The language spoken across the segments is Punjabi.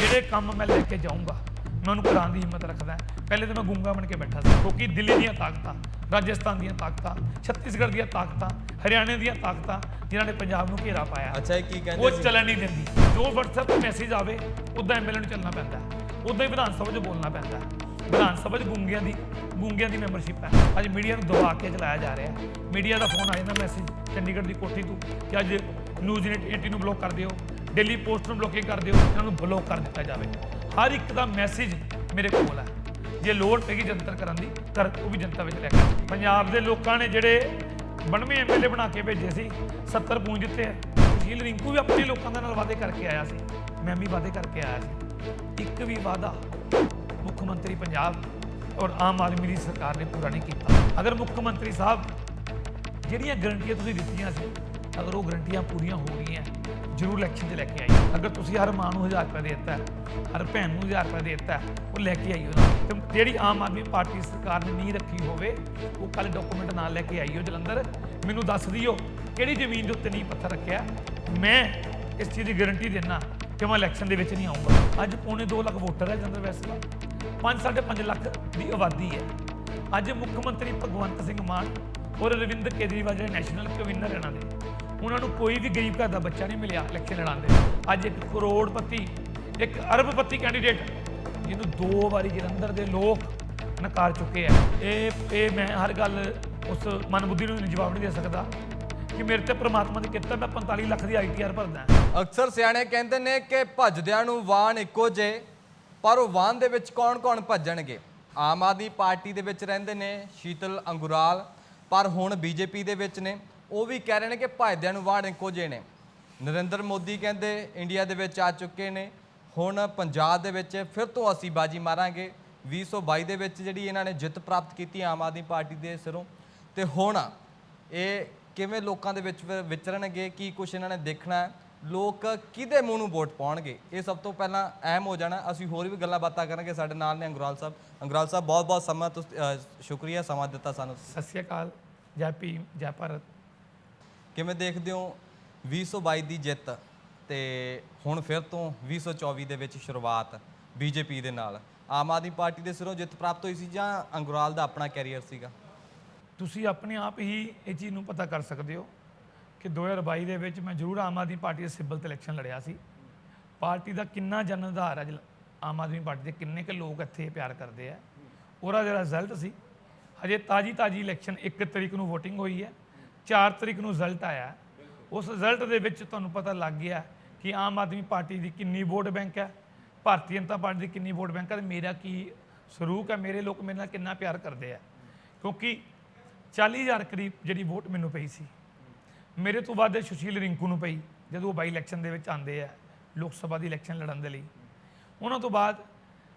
ਜਿਹੜੇ ਕੰਮ ਮੈਂ ਲੈ ਕੇ ਜਾਊਂਗਾ ਮੈਂ ਉਹਨੂੰ ਕਰਾਉਣ ਦੀ ਹਿੰਮਤ ਰੱਖਦਾ ਪਹਿਲੇ ਤਾਂ ਮੈਂ ਗੁੰਗਾ ਬਣ ਕੇ ਬੈਠਾ ਸੀ ਕਿਉਂਕਿ ਦਿੱਲੀ ਦੀਆਂ ਤਾਕਤਾਂ ਰਾਜਸਥਾਨ ਦੀਆਂ ਤਾਕਤਾਂ ਛੱਤੀਸਗੜ੍ਹ ਦੀਆਂ ਤਾਕਤਾਂ ਹਰਿਆਣੇ ਦੀਆਂ ਤਾਕਤਾਂ ਜਿਨ੍ਹਾਂ ਨੇ ਪੰਜਾਬ ਨੂੰ ਘੇਰਾ ਪਾਇਆ। ਅੱਛਾ ਇਹ ਕੀ ਕਹਿੰਦੇ ਉਹ ਸੀ? ਚੱਲਣ ਨਹੀਂ ਦਿੰਦੀ। ਜੋ WhatsApp ਤੇ ਮੈਸੇਜ ਆਵੇ ਉਦਾਂ ਐਮਐਲਏ ਨੂੰ ਚੱਲਣਾ ਪੈਂਦਾ ਉਦਾਂ ਹੀ ਵਿਧਾਨ ਸਭਾ 'ਚ ਬੋਲਣਾ ਪੈਂਦਾ ਵਿਧਾਨ ਸਭਾ 'ਚ ਗੁੰਗਿਆਂ ਦੀ ਗੁੰਗਿਆਂ ਦੀ ਮੈਂਬਰਸ਼ਿਪ ਹੈ। ਅੱਜ ਮੀਡੀਆ ਨੂੰ ਦਬਾ ਕੇ ਚਲਾਇਆ ਜਾ ਰਿਹਾ ਹੈ। ਮੀਡੀਆ ਦਾ ਫੋਨ ਆ ਜਾਂਦਾ ਮੈਸੇਜ ਚੰਡੀਗੜ੍ਹ ਦੀ ਕੋਠੀ ਤੋਂ ਕਿ ਅੱਜ ਨਿਊਜ਼ 18 ਨੂੰ ਬਲੌਕ ਕਰ ਦਿਓ। ਡੇਲੀ ਪੋਸਟ ਨੂੰ ਬਲੌਕਿੰਗ ਕਰ ਦਿਓ ਇਹਨਾਂ ਨੂੰ ਬਲੌਕ ਕਰ ਦਿੱਤਾ ਜਾਵੇ। ਹਰ ਇੱਕ ਦਾ ਮੈਸੇਜ ਮੇਰੇ ਕੋਲ ਹੈ ਜੇ ਲੋੜ ਪੈਗੀ ਜਨਤਰ ਕਰਨ ਦੀ, ਕਰ, ਉਹ ਵੀ ਜਨਤਾ ਵਿੱਚ ਲੈ ਕੇ ਪੰਜਾਬ ਦੇ ਲੋਕਾਂ ਨੇ ਜਿਹੜੇ 92 ਐਮਐਲਏ ਬਣਾ ਕੇ ਭੇਜੇ ਸੀ 70 ਪੂੰਜ ਦਿੱਤੇ ਆ। ਸੁਸ਼ੀਲ ਰਿੰਕੂ ਵੀ ਆਪਣੇ ਲੋਕਾਂ ਦੇ ਨਾਲ ਵਾਅਦੇ ਕਰਕੇ ਆਇਆ ਸੀ। ਮੈਂ ਵੀ ਵਾਅਦੇ ਕਰਕੇ ਆਇਆ ਸੀ। ਇੱਕ ਵੀ ਵਾਅਦਾ ਮੁੱਖ ਮੰਤਰੀ ਪੰਜਾਬ ਔਰ ਆਮ ਆਦਮੀ ਦੀ ਸਰਕਾਰ ਨੇ ਪੂਰਾ ਨਹੀਂ ਕੀਤਾ। ਅਗਰ ਮੁੱਖ ਮੰਤਰੀ ਸਾਹਿਬ ਜਿਹੜੀਆਂ ਗਰੰਟੀਆਂ ਤੁਸੀਂ ਦਿੱਤੀਆਂ ਸੀ, ਅਗਰ ਉਹ ਗਰੰਟੀਆਂ ਪੂਰੀਆਂ ਹੋ ਗਈਆਂ ਜ਼ਰੂਰ ਇਲੈਕਸ਼ਨ 'ਚ ਲੈ ਕੇ ਆਈ ਅਗਰ ਤੁਸੀਂ ਹਰ ਮਾਂ ਨੂੰ 1000 ਰੁਪਏ ਦੇ ਦਿੱਤਾ ਹੈ, ਹਰ ਭੈਣ ਨੂੰ 1000 ਰੁਪਏ ਦੇ ਦਿੱਤਾ ਹੈ, ਉਹ ਲੈ ਕੇ ਆਈਓ ਨਾ ਤੇ ਜਿਹੜੀ ਆਮ ਆਦਮੀ ਪਾਰਟੀ ਸਰਕਾਰ ਨੇ ਨਹੀਂ ਰੱਖੀ ਹੋਵੇ ਉਹ ਕੱਲ ਡਾਕੂਮੈਂਟ ਨਾਲ ਲੈ ਕੇ ਆਈਓ ਜਲੰਧਰ। ਮੈਨੂੰ ਦੱਸ ਦਿਓ ਕਿਹੜੀ ਜ਼ਮੀਨ ਦੇ ਉੱਤੇ ਨਹੀਂ ਪੱਥਰ ਰੱਖਿਆ? ਮੈਂ ਇਸ ਚੀਜ਼ ਦੀ ਗਾਰੰਟੀ ਦੇਣਾ ਕਿ ਮੈਂ ਇਲੈਕਸ਼ਨ ਦੇ ਵਿੱਚ ਨਹੀਂ ਆਉਂਗਾ ਅੱਜ ਪੌਣੇ 2 ਲੱਖ ਵੋਟਰ ਹੈ ਜਲੰਧਰ ਵੈਸਟ ਦਾ 5 5.5 ਲੱਖ ਦੀ ਆਬਾਦੀ ਹੈ। ਅੱਜ ਮੁੱਖ ਮੰਤਰੀ ਭਗਵੰਤ ਸਿੰਘ ਮਾਨ ਔਰ ਰਵਿੰਦਰ ਕੇਜਰੀਵਾਲ ਜਿਹੜੇ ਨੈਸ਼ਨਲ ਕਨਵੀਨਰ ਇਹਨਾਂ ਦੇ। ਉਹਨਾਂ ਨੂੰ ਕੋਈ ਵੀ ਗਰੀਬ ਘਰ ਦਾ ਬੱਚਾ ਨਹੀਂ ਮਿਲਿਆ ਇਲੈਕਸ਼ਨ ਲੜਾਉਣ ਦੇ ਅੱਜ ਇੱਕ ਕਰੋੜਪਤੀ, ਇੱਕ ਅਰਬਪਤੀ ਕੈਂਡੀਡੇਟ ਜਿਹਨੂੰ ਦੋ ਵਾਰੀ ਜਲੰਧਰ ਦੇ ਲੋਕ ਨਕਾਰ ਚੁੱਕੇ ਆ। ਇਹ ਇਹ ਮੈਂ ਹਰ ਗੱਲ ਉਸ ਮਨਬੁੱਧੀ ਨੂੰ ਜਵਾਬ ਨਹੀਂ ਦੇ ਸਕਦਾ ਕਿ ਮੇਰੇ ਤੇ ਪ੍ਰਮਾਤਮਾ ਦੀ ਕਿਰਪਾ ਮੈਂ 45 ਲੱਖ ਦੀ ਆਈਟੀਆਰ ਭਰਦਾ ਅਕਸਰ ਸਿਆਣੇ ਕਹਿੰਦੇ ਨੇ ਕਿ ਭੱਜਦਿਆਂ ਨੂੰ ਵਾਹਨ ਇੱਕੋ ਜੇ, ਪਰ ਉਹ ਵਾਹਨ ਦੇ ਵਿੱਚ ਕੌਣ-ਕੌਣ ਭੱਜਣਗੇ? ਆਮ ਆਦਮੀ ਪਾਰਟੀ ਦੇ ਵਿੱਚ ਰਹਿੰਦੇ ਨੇ ਸ਼ੀਤਲ ਅੰਗੁਰਾਲ, ਪਰ ਹੁਣ ਬੀਜੇਪੀ ਦੇ ਵਿੱਚ ਨੇ। ਉਹ ਵੀ ਕਹਿ ਰਹੇ ਨੇ ਕਿ ਭੱਜਦਿਆਂ ਨੂੰ ਵਾਹਨ ਕੋਝੇ ਨੇ। ਨਰਿੰਦਰ ਮੋਦੀ ਕਹਿੰਦੇ ਇੰਡੀਆ ਦੇ ਵਿੱਚ ਆ ਚੁੱਕੇ ਨੇ। ਹੁਣ ਪੰਜਾਬ ਦੇ ਵਿੱਚ ਫਿਰ ਤੋਂ ਅਸੀਂ ਬਾਜੀ ਮਾਰਾਂਗੇ। 2022 ਦੇ ਵਿੱਚ ਜਿਹੜੀ ਇਹਨਾਂ ਨੇ ਜਿੱਤ ਪ੍ਰਾਪਤ ਕੀਤੀ ਆਮ ਆਦਮੀ ਪਾਰਟੀ ਦੇ ਸਿਰੋਂ। ਤੇ ਹੁਣ ਇਹ ਕਿਵੇਂ ਲੋਕਾਂ ਦੇ ਵਿੱਚ ਫਿਰ ਵਿਚਰਨਗੇ, ਕੀ ਕੁਝ ਇਹਨਾਂ ਨੇ ਦੇਖਣਾ ਲੋਕ ਕਿਹਦੇ ਮੂੰਹ ਨੂੰ ਵੋਟ ਪਾਉਣਗੇ? ਇਹ ਸਭ ਤੋਂ ਪਹਿਲਾਂ ਅਹਿਮ ਹੋ ਜਾਣਾ। ਅਸੀਂ ਹੋਰ ਵੀ ਗੱਲਾਂ ਬਾਤਾਂ ਕਰਾਂਗੇ। ਸਾਡੇ ਨਾਲ ਨੇ ਅੰਗਰਾਲ ਸਾਹਿਬ। ਅੰਗਰਾਲ ਸਾਹਿਬ ਬਹੁਤ ਬਹੁਤ ਸਮਾਂ ਤੁਸੀਂ ਸ਼ੁਕਰੀਆ। ਸਮਾਂ ਦਿੱਤਾ ਸਾਨੂੰ। ਸਤਿ ਸ਼੍ਰੀ ਅਕਾਲ। ਜੈ ਭੀਮ, ਜੈ ਭਾਰਤ। ਕਿਵੇਂ ਦੇਖਦੇ ਹੋ 2022 ਦੀ ਜਿੱਤ ਤੇ ਹੁਣ ਫਿਰ ਤੋਂ 2024 ਦੇ ਵਿੱਚ ਸ਼ੁਰੂਆਤ ਬੀਜੇਪੀ ਦੇ ਨਾਲ? ਆਮ ਆਦਮੀ ਪਾਰਟੀ ਦੇ ਸਿਰੋਂ ਜਿੱਤ ਪ੍ਰਾਪਤ ਹੋਈ ਸੀ ਜਾਂ ਅੰਗਰਾਲ ਦਾ ਆਪਣਾ ਕੈਰੀਅਰ ਸੀਗਾ? ਤੁਸੀਂ ਆਪਣੇ ਆਪ ਹੀ ਇਹ ਚੀਜ਼ ਨੂੰ ਪਤਾ ਕਰ ਸਕਦੇ ਹੋ ਕਿ 2022 ਦੇ ਵਿੱਚ ਮੈਂ ਜ਼ਰੂਰ ਆਮ ਆਦਮੀ ਪਾਰਟੀ ਦੇ ਸਿਬਲ ਤੇ ਇਲੈਕਸ਼ਨ ਲੜਿਆ ਸੀ। ਪਾਰਟੀ ਦਾ ਕਿੰਨਾ ਜਨ ਆਧਾਰ ਹੈ ਜਲ- ਆਮ ਆਦਮੀ ਪਾਰਟੀ ਦੇ, ਕਿੰਨੇ ਕੁ ਲੋਕ ਇੱਥੇ ਪਿਆਰ ਕਰਦੇ ਆ। ਉਹਦਾ ਜਿਹੜਾ ਰਿਜ਼ਲਟ ਸੀ, ਹਜੇ ਤਾਜੀ ਤਾਜੀ ਇਲੈਕਸ਼ਨ 1 ਤਰੀਕ ਨੂੰ VOTING ਹੋਈ ਹੈ। 4 ਤਰੀਕ ਨੂੰ ਰਿਜ਼ਲਟ ਆਇਆ। ਉਸ ਰਿਜ਼ਲਟ ਦੇ ਵਿੱਚ ਤੁਹਾਨੂੰ ਪਤਾ ਲੱਗ ਗਿਆ ਕਿ ਆਮ ਆਦਮੀ ਪਾਰਟੀ ਦੀ ਕਿੰਨੀ ਵੋਟ ਬੈਂਕ ਹੈ, ਭਾਰਤੀ ਜਨਤਾ ਪਾਰਟੀ ਦੀ ਕਿੰਨੀ ਵੋਟ ਬੈਂਕ ਹੈ ਤੇ ਮੇਰਾ ਕੀ ਸਰੂਕ ਹੈ, ਮੇਰੇ ਲੋਕ ਮੇਰੇ ਨਾਲ ਕਿੰਨਾ ਪਿਆਰ ਕਰਦੇ ਆ। ਕਿਉਂਕਿ 40000 ਕਰੀਬ ਜਿਹੜੀ ਵੋਟ ਮੈਨੂੰ ਪਈ ਸੀ, ਮੇਰੇ ਤੋਂ ਬਾਅਦ ਸੁਸ਼ੀਲ ਰਿੰਕੂ ਨੂੰ ਪਈ, ਜਦੋਂ ਉਹ ਬਾਈ ਇਲੈਕਸ਼ਨ ਦੇ ਵਿੱਚ ਆਂਦੇ ਆ, ਲੋਕ ਸਭਾ ਦੀ ਇਲੈਕਸ਼ਨ ਲੜਨ ਦੇ ਲਈ। ਉਹਨਾਂ ਤੋਂ ਬਾਅਦ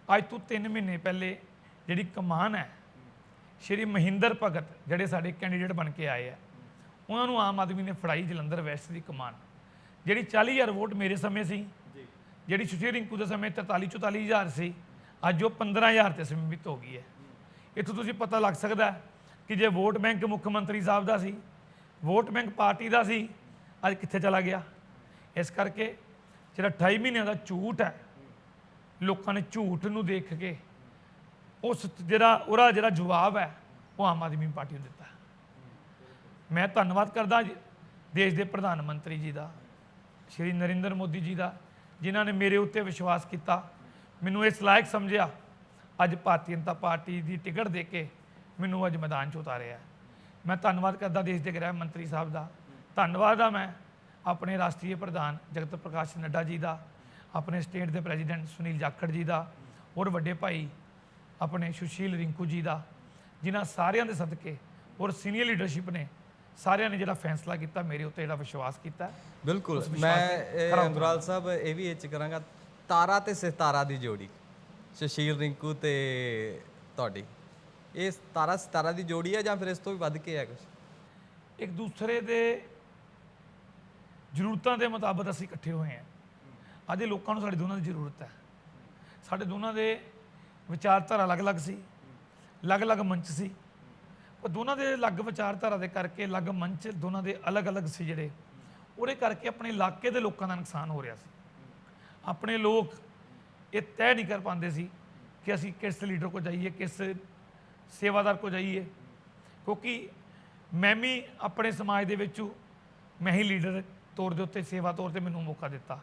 ਅੱਜ ਤੋਂ 3 ਮਹੀਨੇ ਪਹਿਲੇ ਜਿਹੜੀ ਕਮਾਨ ਹੈ, ਸ਼੍ਰੀ ਮਹਿੰਦਰ ਭਗਤ ਜਿਹੜੇ ਸਾਡੇ ਕੈਂਡੀਡੇਟ ਬਣ ਕੇ ਆਏ ਆ ਉਹਨਾਂ ਨੂੰ ਆਮ ਆਦਮੀ ਨੇ ਫੜਾਈ ਜਲੰਧਰ ਵੈਸਟ ਦੀ ਕਮਾਨ ਜਿਹੜੀ 40000 ਵੋਟ ਮੇਰੇ ਸਮੇਂ ਸੀ ਜਿਹੜੀ ਸੁਸ਼ੀਲ ਰਿੰਕੂ ਦੇ ਸਮੇਂ 43 44000 ਸੀ ਅੱਜ ਉਹ 15000 ਤੇ ਸੀਮਿਤ ਹੋ ਗਈ ਹੈ। ਇੱਥੋਂ ਤੁਸੀਂ ਪਤਾ ਲੱਗ ਸਕਦਾ ਹੈ ਕਿ ਜੇ ਵੋਟ ਬੈਂਕ ਮੁੱਖ ਮੰਤਰੀ ਸਾਹਿਬ ਦਾ ਸੀ ਵੋਟ ਬੈਂਕ ਪਾਰਟੀ ਦਾ ਸੀ ਅੱਜ ਕਿੱਥੇ ਚਲਾ ਗਿਆ? ਇਸ ਕਰਕੇ ਜਿਹੜਾ 28 ਮਹੀਨਿਆਂ ਦਾ ਝੂਠ ਹੈ ਲੋਕਾਂ ਨੇ ਝੂਠ ਨੂੰ ਦੇਖ ਕੇ ਉਸ ਜਿਹੜਾ ਉਹਦਾ ਜਿਹੜਾ ਜਵਾਬ ਹੈ ਉਹ ਆਮ ਆਦਮੀ ਪਾਰਟੀ ਨੂੰ ਦਿੱਤਾ। ਮੈਂ ਧੰਨਵਾਦ ਕਰਦਾ ਦੇਸ਼ ਦੇ ਪ੍ਰਧਾਨ ਮੰਤਰੀ ਜੀ ਦਾ, ਸ਼੍ਰੀ ਨਰਿੰਦਰ ਮੋਦੀ ਜੀ ਦਾ, ਜਿਨ੍ਹਾਂ ਨੇ ਮੇਰੇ ਉੱਤੇ ਵਿਸ਼ਵਾਸ ਕੀਤਾ। ਮੈਨੂੰ ਇਸ ਲਾਇਕ ਸਮਝਿਆ, ਅੱਜ ਭਾਰਤੀ ਜਨਤਾ ਪਾਰਟੀ ਦੀ ਟਿਕਟ ਦੇ ਕੇ ਮੈਨੂੰ ਅੱਜ ਮੈਦਾਨ 'ਚ ਉਤਾਰਿਆ। ਮੈਂ ਧੰਨਵਾਦ ਕਰਦਾ ਦੇਸ਼ ਦੇ ਗ੍ਰਹਿ ਮੰਤਰੀ ਸਾਹਿਬ ਦਾ। ਧੰਨਵਾਦ ਆ ਮੈਂ ਆਪਣੇ ਰਾਸ਼ਟਰੀ ਪ੍ਰਧਾਨ ਜਗਤ ਪ੍ਰਕਾਸ਼ ਨੱਡਾ ਜੀ ਦਾ, ਆਪਣੇ ਸਟੇਟ ਦੇ ਪ੍ਰੈਜ਼ੀਡੈਂਟ ਸੁਨੀਲ ਜਾਖੜ ਜੀ ਦਾ, ਔਰ ਵੱਡੇ ਭਾਈ ਆਪਣੇ ਸੁਸ਼ੀਲ ਰਿੰਕੂ ਜੀ ਦਾ, ਜਿਨ੍ਹਾਂ ਸਾਰਿਆਂ ਦੇ ਸਦਕੇ ਔਰ ਸੀਨੀਅਰ ਲੀਡਰਸ਼ਿਪ ਨੇ ਸਾਰਿਆਂ ਨੇ ਜਿਹੜਾ ਫੈਸਲਾ ਕੀਤਾ ਮੇਰੇ ਉੱਤੇ ਜਿਹੜਾ ਵਿਸ਼ਵਾਸ ਕੀਤਾ। ਬਿਲਕੁਲ। ਮੈਂ ਅੰਗਰਾਲ ਸਾਹਿਬ ਇਹ ਵੀ ਇਹ ਚ ਕਰਾਂਗਾ ਤਾਰਾ ਤੇ ਸਿਤਾਰਾ ਦੀ ਜੋੜੀ। ਸ਼ਸ਼ੀਰ ਰਿੰਕੂ ਤੇ ਤੁਹਾਡੀ। ਇਹ ਤਾਰਾ ਸਿਤਾਰਾ ਦੀ ਜੋੜੀ ਹੈ ਜਾਂ ਫਿਰ ਇਸ ਤੋਂ ਵੀ ਵੱਧ ਕੇ ਹੈ ਕੁਝ ਇੱਕ ਦੂਸਰੇ ਦੇ ਜ਼ਰੂਰਤਾਂ ਦੇ ਮੁਤਾਬਕ ਅਸੀਂ ਇਕੱਠੇ ਹੋਏ ਹਾਂ। ਅੱਜ ਇਹ ਲੋਕਾਂ ਨੂੰ ਸਾਡੇ ਦੋਨਾਂ ਦੀ ਜ਼ਰੂਰਤ ਹੈ। ਸਾਡੇ ਦੋਨਾਂ ਦੇ ਵਿਚਾਰਧਾਰਾ ਅਲੱਗ-ਅਲੱਗ ਸੀ। ਅਲੱਗ-ਅਲੱਗ ਮੰਚ ਸੀ। ਪਰ ਦੋਨਾਂ ਦੇ ਅਲੱਗ ਵਿਚਾਰਧਾਰਾ ਦੇ ਕਰਕੇ, ਅਲੱਗ ਮੰਚ ਦੋਨਾਂ ਦੇ ਅਲੱਗ-ਅਲੱਗ ਸੀ ਜਿਹੜੇ, ਉਹਦੇ ਕਰਕੇ ਆਪਣੇ ਇਲਾਕੇ ਦੇ ਲੋਕਾਂ ਦਾ ਨੁਕਸਾਨ ਹੋ ਰਿਹਾ ਸੀ। ਆਪਣੇ ਲੋਕ ਇਹ ਤੈਅ ਨਹੀਂ ਕਰ ਪਾਉਂਦੇ ਸੀ ਕਿ ਅਸੀਂ ਕਿਸ ਲੀਡਰ ਕੋ ਜਾਈਏ, ਕਿਸ ਸੇਵਾਦਾਰ ਕੋ ਜਾਈਏ, ਕਿਉਂਕਿ ਮੈਂ ਵੀ ਆਪਣੇ ਸਮਾਜ ਦੇ ਵਿੱਚ ਮੈਂ ਹੀ ਲੀਡਰ ਤੌਰ ਦੇ ਉੱਤੇ, ਸੇਵਾ ਤੌਰ ਤੇ ਮੈਨੂੰ ਮੌਕਾ ਦਿੱਤਾ।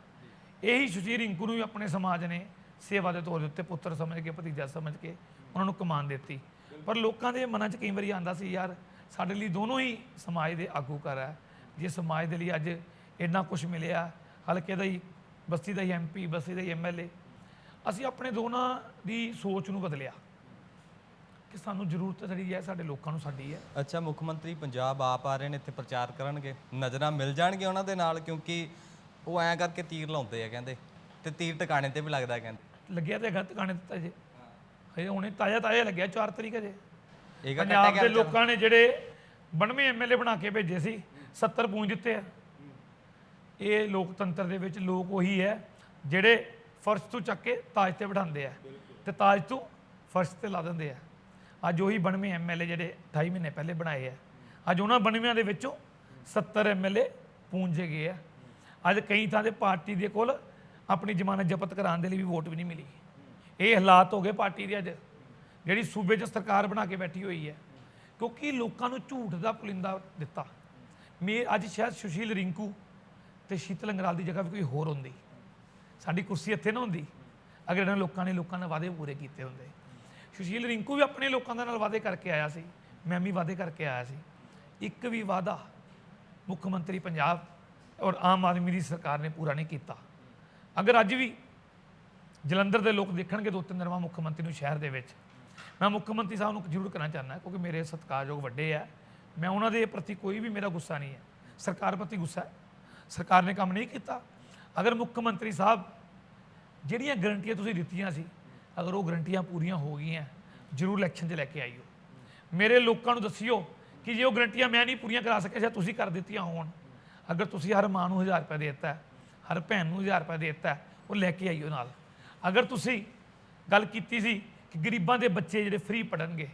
ਇਹੀ ਸੁਸ਼ੀਲ ਰਿੰਕੂ ਨੂੰ ਵੀ ਆਪਣੇ ਸਮਾਜ ਨੇ ਸੇਵਾ ਦੇ ਤੌਰ ਦੇ ਉੱਤੇ ਪੁੱਤਰ ਸਮਝ ਕੇ, ਭਤੀਜਾ ਸਮਝ ਕੇ ਉਹਨਾਂ ਨੂੰ ਕਮਾਨ ਦਿੱਤੀ। ਪਰ ਲੋਕਾਂ ਦੇ ਮਨਾਂ 'ਚ ਕਈ ਵਾਰੀ ਆਂਦਾ ਸੀ ਯਾਰ ਸਾਡੇ ਲਈ ਦੋਨੋਂ ਹੀ ਸਮਾਜ ਦੇ ਆਗੂ ਕਰ ਹੈ ਜੇ ਸਮਾਜ ਦੇ ਲਈ ਅੱਜ ਇੰਨਾ ਕੁਝ ਮਿਲਿਆ ਹਲਕੇ ਦਾ ਹੀ ਬਸਤੀ ਦਾ ਹੀ ਐਮਪੀ ਬਸਤੀ ਦਾ ਹੀ ਐਮਐਲਏ ਅਸੀਂ ਆਪਣੇ ਦੋਨਾਂ ਦੀ ਸੋਚ ਨੂੰ ਬਦਲਿਆ। ਕਿ ਸਾਨੂੰ ਜ਼ਰੂਰਤ ਜਿਹੜੀ ਹੈ ਸਾਡੇ ਲੋਕਾਂ ਨੂੰ ਸਾਡੀ ਹੈ। ਅੱਛਾ ਮੁੱਖ ਮੰਤਰੀ ਪੰਜਾਬ ਆਪ ਆ ਰਹੇ ਨੇ ਇੱਥੇ ਪ੍ਰਚਾਰ ਕਰਨਗੇ। ਨਜ਼ਰਾਂ ਮਿਲ ਜਾਣਗੇ ਉਹਨਾਂ ਦੇ ਨਾਲ ਕਿਉਂਕਿ ਉਹ ਐਂ ਕਰਕੇ ਤੀਰ ਲਾਉਂਦੇ ਆ ਕਹਿੰਦੇ। ਤੇ ਤੀਰ ਟਿਕਾਣੇ ਤੇ ਵੀ ਲੱਗਦਾ ਕਹਿੰਦੇ। ਲੱਗਿਆ ਤੇ ਗਲਤ ਗਾਣੇ ਦਿੱਤਾ ਜੇ। ਹਜੇ ਹੁਣੇ ਤਾਜ਼ਾ ਤਾਜ਼ਾ ਲੱਗਿਆ 4 ਤਰੀਕ ਜੇ ਇਹ ਪੰਜਾਬ ਦੇ ਲੋਕਾਂ ਨੇ ਜਿਹੜੇ 92 ਐਮਐਲਏ ਬਣਾ ਕੇ ਭੇਜੇ ਸੀ 70 ਪੂੰਜ ਦਿੱਤੇ ਆ। ਇਹ ਲੋਕਤੰਤਰ ਦੇ ਵਿੱਚ ਲੋਕ ਉਹੀ ਹੈ ਜਿਹੜੇ ਫਰਸ਼ ਤੋਂ ਚੱਕ ਕੇ ਤਾਜ ਤੇ ਬਿਠਾਉਂਦੇ ਆ ਤੇ ਤਾਜ ਤੋਂ ਫਰਸ਼ ਤੇ ਲਾ ਦਿੰਦੇ ਆ। ਅੱਜ ਉਹੀ 92 ਐਮਐਲਏ ਜਿਹੜੇ 28 ਮਹੀਨੇ ਪਹਿਲੇ ਬਣਾਏ ਆ। ਅੱਜ ਉਹਨਾਂ 92 ਦੇ ਵਿੱਚੋਂ 70 ਐਮਐਲਏ ਪੂੰਜੇ ਗਏ ਆ। ਅੱਜ ਕਈ ਥਾਂ ਤੇ ਪਾਰਟੀ ਦੇ ਕੋਲ ਆਪਣੀ ਜ਼ਮਾਨਤ ਜ਼ਬਤ ਕਰਾਉਣ ਦੇ ਲਈ ਵੀ ਵੋਟ ਵੀ ਨਹੀਂ ਮਿਲੀ। ਇਹ ਹਾਲਾਤ ਹੋ ਗਏ ਪਾਰਟੀ ਦੇ ਅੱਜ, ਜਿਹੜੀ ਸੂਬੇ 'ਚ ਸਰਕਾਰ ਬਣਾ ਕੇ ਬੈਠੀ ਹੋਈ ਹੈ। ਕਿਉਂਕਿ ਲੋਕਾਂ ਨੂੰ ਝੂਠ ਦਾ ਪੁਲਿੰਦਾ ਦਿੱਤਾ। ਮੇ ਅੱਜ ਸ਼ਾਇਦ ਸੁਸ਼ੀਲ ਰਿੰਕੂ ਤੇ ਸ਼ੀਤਲ ਅੰਗਰਾਲ ਦੀ ਜਗ੍ਹਾ ਵੀ ਕੋਈ ਹੋਰ ਹੁੰਦੀ। ਸਾਡੀ ਕੁਰਸੀ ਇੱਥੇ ਨਾ ਹੁੰਦੀ। ਅਗਰ ਇਹਨਾਂ ਲੋਕਾਂ ਨੇ ਲੋਕਾਂ ਨਾਲ ਵਾਅਦੇ ਪੂਰੇ ਕੀਤੇ ਹੁੰਦੇ। ਸੁਸ਼ੀਲ ਰਿੰਕੂ ਵੀ ਆਪਣੇ ਲੋਕਾਂ ਦੇ ਨਾਲ ਵਾਅਦੇ ਕਰਕੇ ਆਇਆ ਸੀ। ਮੈਂ ਵੀ ਵਾਅਦੇ ਕਰਕੇ ਆਇਆ ਸੀ। ਇੱਕ ਵੀ ਵਾਅਦਾ ਮੁੱਖ ਮੰਤਰੀ ਪੰਜਾਬ ਔਰ ਆਮ ਆਦਮੀ ਦੀ ਸਰਕਾਰ ਨੇ ਪੂਰਾ ਨਹੀਂ ਕੀਤਾ। ਅਗਰ ਅੱਜ ਵੀ ਜਲੰਧਰ ਦੇ ਲੋਕ ਦੇਖਣਗੇ ਦੋ ਤਿੰਨ ਦਿਨਾਂ ਮੁੱਖ ਮੰਤਰੀ ਨੂੰ ਸ਼ਹਿਰ ਦੇ ਵਿੱਚ। ਮੈਂ ਮੁੱਖ ਮੰਤਰੀ ਸਾਹਿਬ ਨੂੰ ਜ਼ਰੂਰ ਕਹਿਣਾ ਚਾਹੁੰਦਾ, ਕਿਉਂਕਿ ਮੇਰੇ ਸਤਿਕਾਰਯੋਗ ਵੱਡੇ ਆ। ਮੈਂ ਉਹਨਾਂ ਦੇ ਪ੍ਰਤੀ ਕੋਈ ਵੀ ਮੇਰਾ ਗੁੱਸਾ ਨਹੀਂ ਹੈ। ਸਰਕਾਰ ਪ੍ਰਤੀ ਗੁੱਸਾ ਹੈ। ਸਰਕਾਰ ਨੇ ਕੰਮ ਨਹੀਂ ਕੀਤਾ। ਅਗਰ ਮੁੱਖ ਮੰਤਰੀ ਸਾਹਿਬ ਜਿਹੜੀਆਂ ਗਰੰਟੀਆਂ ਤੁਸੀਂ ਦਿੱਤੀਆਂ ਸੀ, ਅਗਰ ਉਹ ਗਰੰਟੀਆਂ ਪੂਰੀਆਂ ਹੋ ਗਈਆਂ, ਜ਼ਰੂਰ ਇਲੈਕਸ਼ਨ 'ਚ ਲੈ ਕੇ ਆਈਓ। ਮੇਰੇ ਲੋਕਾਂ ਨੂੰ ਦੱਸਿਓ ਕਿ ਜੇ ਉਹ ਗਰੰਟੀਆਂ ਮੈਂ ਨਹੀਂ ਪੂਰੀਆਂ ਕਰਾ ਸਕਿਆ, ਜਾਂ ਤੁਸੀਂ ਕਰ ਦਿੱਤੀਆਂ ਹੋਣ, ਅਗਰ ਤੁਸੀਂ ਹਰ ਮਾਂ ਨੂੰ 1000 ਰੁਪਏ ਦੇ ਦਿੱਤਾ, ਹਰ ਭੈਣ ਨੂੰ 1000 ਰੁਪਏ ਦੇ ਦਿੱਤਾ, ਉਹ ਲੈ ਕੇ ਆਈਓ ਨਾਲ। ਅਗਰ ਤੁਸੀਂ ਗੱਲ ਕੀਤੀ ਸੀ ਕਿ ਗਰੀਬਾਂ ਦੇ ਬੱਚੇ ਜਿਹੜੇ ਫ੍ਰੀ ਪੜਨਗੇ